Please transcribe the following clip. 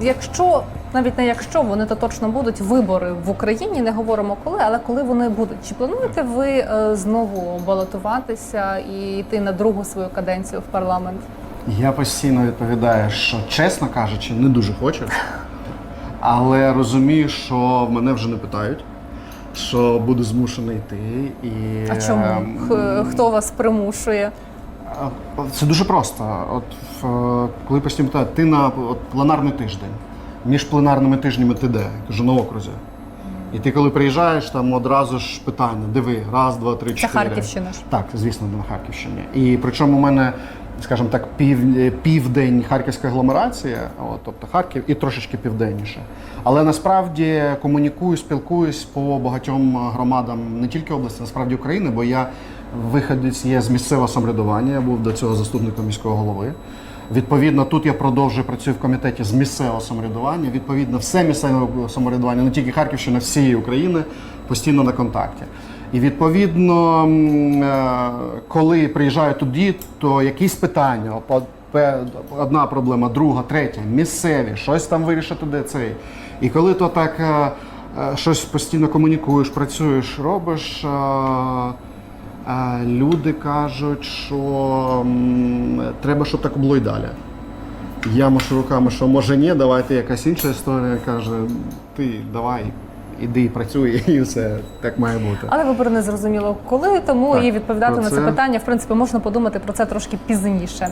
якщо навіть не якщо вони то точно будуть вибори в Україні, не говоримо коли, але коли вони будуть, чи плануєте ви е, знову балотуватися і йти на другу свою каденцію в парламент? Я постійно відповідаю, що чесно кажучи, не дуже хочу. Але розумію, що мене вже не питають, що буду змушений йти. І, А чому ем, хто вас примушує? Це дуже просто. От коли постійно питають, ти на от, пленарний тиждень. Між пленарними тижнями ти де? Я кажу, на окрузі. І ти коли приїжджаєш, там одразу ж питання: диви, раз, два, три, чотири. Це. Харківщина ж. Так, звісно, на Харківщині. І причому у мене, скажімо так, пів, південь харківська агломерація, от, тобто Харків і трошечки південніше. Але насправді комунікую, спілкуюсь по багатьом громадам не тільки області, насправді України, бо я виходець є з місцевого самоврядування, я був до цього заступником міського голови. Відповідно, тут я продовжую працюю в комітеті з місцевого самоврядування. Відповідно, все місцеве самоврядування, не тільки Харківщина, всієї України постійно на контакті. І відповідно, е, коли приїжджаю туди, то якісь питання, одна проблема, друга, третя, місцеві, щось там вирішити, де цей. І коли то так е, е, щось постійно комунікуєш, працюєш, робиш. Люди кажуть, що треба, щоб так було і далі. Я машу руками, що може ні, давайте якась інша історія. Каже, ти давай, іди і працюй, і все так має бути. Але вибори не зрозуміло коли, тому Так, і відповідати на це це- питання, в принципі, можна подумати про це трошки пізніше.